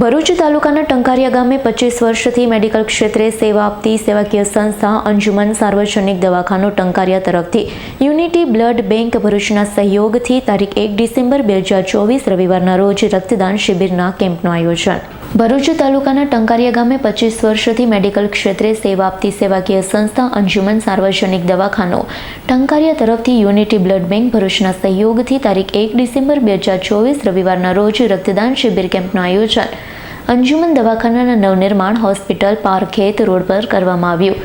ભરૂચ તાલુકાના ટંકારિયા ગામે પચીસ વર્ષથી મેડિકલ ક્ષેત્રે સેવા આપતી સેવાકીય સંસ્થા અંજુમન સાર્વજનિક દવાખાનું ટંકારિયા તરફથી યુનિટી બ્લડ બેંક ભરૂચના સહયોગથી તારીખ એક ડિસેમ્બર બે હજાર ચોવીસ રવિવારના રોજ રક્તદાન શિબિરના કેમ્પનું આયોજન. ભરૂચ તાલુકાના ટંકારિયા ગામે પચીસ વર્ષથી મેડિકલ ક્ષેત્રે સેવા આપતી સેવાકીય સંસ્થા અંજુમન સાર્વજનિક દવાખાનું ટંકારિયા તરફથી યુનિટી બ્લડ બેંક ભરૂચના સહયોગથી તારીખ એક ડિસેમ્બર બે હજાર ચોવીસ રવિવારના રોજ રક્તદાન શિબિર કેમ્પનું આયોજન. અંજુમન દવાખાનાના નવનિર્માણ હોસ્પિટલ પારખેત રોડ પર કરવામાં આવ્યું.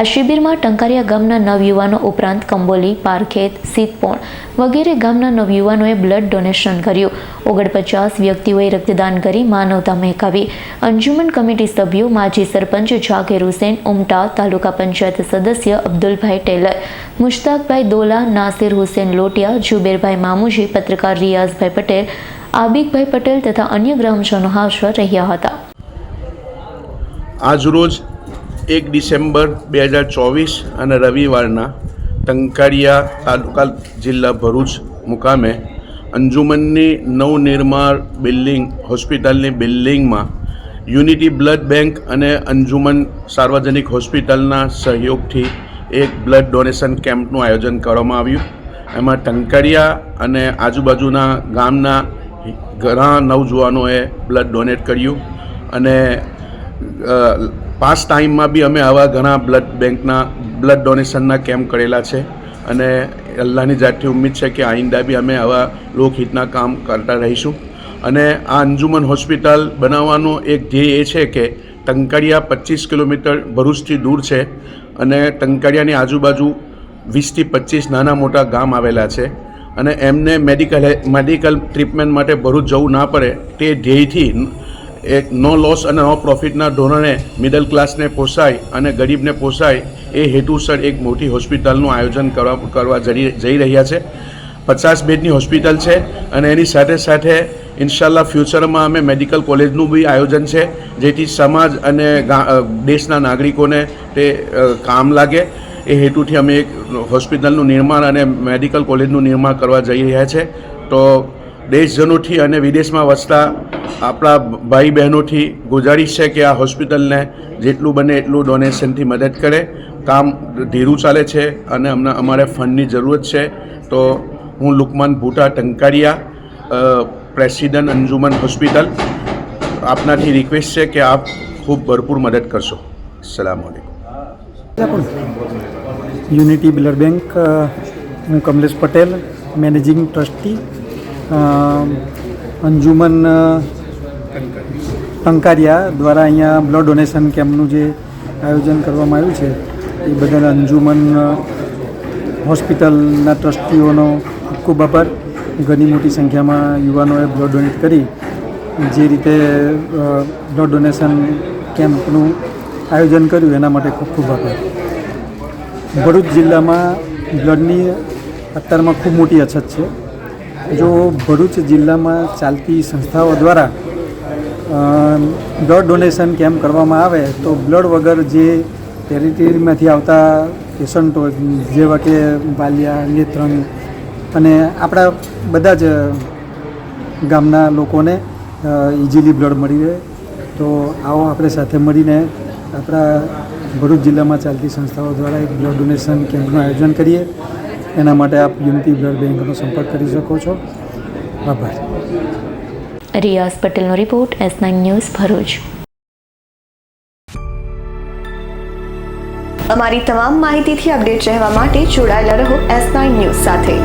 આ શિબિરમાં ટંકારિયા ગામના નવયુવાનો ઉપરાંત કંબોલી, પારખેત, સીતપોણ વગેરે ગામના નવયુવાનોએ બ્લડ ડોનેશન કર્યું. ઓગણપચાસ વ્યક્તિઓએ રક્તદાન કરી માનવતા મહેકાવી. અંજુમન કમિટી સભ્યો માજી સરપંચ જાકીર હુસેન, ઉમટા તાલુકા પંચાયત સદસ્ય અબ્દુલભાઈ ટેલર, મુશ્તાકભાઈ દોલા, નાસિર હુસેન લોટિયા જુબેરભાઈ મામુજી, પત્રકાર રિયાઝભાઈ પટેલ, આબિકભાઈ પટેલ તથા અન્ય ગ્રામજનો હાજર રહ્યા હતા. આજરોજ એક ડિસેમ્બર બે હજાર ચોવીસ અને રવિવારના ટંકારિયા તાલુકા જિલ્લા ભરૂચ મુકામે અંજુમનની નવનિર્માણ બિલ્ડિંગ, હોસ્પિટલની બિલ્ડિંગમાં યુનિટી બ્લડ બેંક અને અંજુમન સાર્વજનિક હોસ્પિટલના સહયોગથી એક બ્લડ ડોનેશન કેમ્પનું આયોજન કરવામાં આવ્યું. એમાં ટંકારિયા અને આજુબાજુના ગામના ઘણા નવજુવાનોએ બ્લડ ડોનેટ કર્યું અને પાસ્ટ ટાઈમમાં બી અમે આવા ઘણા બ્લડ બેંકના બ્લડ ડોનેશનના કેમ્પ કરેલા છે અને અલ્લાહની જાતથી ઉમ્મીદ છે કે આઈંદા બી અમે આવા લોકહિતના કામ કરતા રહીશું. અને આ અંજુમન હોસ્પિટલ બનાવવાનો એક ધ્યેય એ છે કે ટંકારિયા પચીસ કિલોમીટર ભરૂચથી દૂર છે અને ટંકારિયાની આજુબાજુ વીસથી પચીસ નાના મોટા ગામ આવેલા છે. અને એમને મેડિકલ મેડિકલ ટ્રીટમેન્ટ માટે ભરૂચ જવું ના પડે તે ધ્યેયથી એક નો લોસ અને નો પ્રોફિટના ધોરણે મિડલ ક્લાસને પોસાય અને ગરીબને પોસાય એ હેતુસર એક મોટી હોસ્પિટલનું આયોજન કરવા કરવા જઈ રહ્યા છે. પચાસ બેડની હોસ્પિટલ છે અને એની સાથે સાથે ઇન્શાલ્લાહ ફ્યુચરમાં અમે મેડિકલ કોલેજનું બી આયોજન છે, જેથી સમાજ અને દેશના નાગરિકોને તે કામ લાગે. એ હેતુથી અમે એક હોસ્પિટલનું નિર્માણ અને મેડિકલ કોલેજનું નિર્માણ કરવા જઈ રહ્યા છે. તો દેશજનોથી અને વિદેશમાં વસતા આપણા ભાઈ બહેનોથી ગુજારિશ છે કે આ હોસ્પિટલને જેટલું બને એટલું ડોનેશનથી મદદ કરે. કામ ધીરું ચાલે છે અને અમને અમારે ફંડની જરૂરત છે. તો હું લુકમાન ભૂટા ટંકારિયા પ્રેસિડન્ટ અંજુમન હોસ્પિટલ. આપનાથી રિક્વેસ્ટ છે કે આપ ખૂબ ભરપૂર મદદ કરશો. સલામ વાલેકુમ યુનિટી બ્લડ બેંક હું કમલેશ પટેલ, મેનેજિંગ ટ્રસ્ટી. અંજુમન અ, ટંકારિયા દ્વારા અહીંયા બ્લડ ડોનેશન કેમ્પનું જે આયોજન કરવામાં આવ્યું છે એ બદલ અંજુમન હોસ્પિટલના ટ્રસ્ટીઓનો ખૂબ આભાર. ઘણી મોટી સંખ્યામાં યુવાનોએ બ્લડ ડોનેટ કરી જે રીતે બ્લડ ડોનેશન કેમ્પનું આયોજન કર્યું એના માટે ખૂબ ખૂબ આભાર. ભરૂચ જિલ્લામાં બ્લડની અત્યારમાં ખૂબ મોટી અછત છે. જો ભરૂચ જિલ્લામાં ચાલતી સંસ્થાઓ દ્વારા બ્લડ ડોનેશન કેમ્પ કરવામાં આવે, તો બ્લડ વગર જે ટેરિટરીમાંથી આવતા પેશન્ટો જેવા કે બાલિયા નેત્રંગ અને આપણા બધા જ ગામના લોકોને ઇઝીલી બ્લડ મળી રહે. તો આવો આપણે સાથે મળીને આપણા ભરૂચ જિલ્લામાં ચાલતી સંસ્થાઓ દ્વારા એક બ્લડ ડોનેશન કેમ્પનું આયોજન કરીએ. એના માટે આપ યુનિટી બ્લડ બેંકનો સંપર્ક કરી શકો છો. આભાર. રિયાઝ પટેલનો report S nine news Bharuch. અમારી તમામ માહિતીથી અપડેટ રહેવા માટે જોડાયેલા રહો એસ નાઇન ન્યૂઝ સાથે.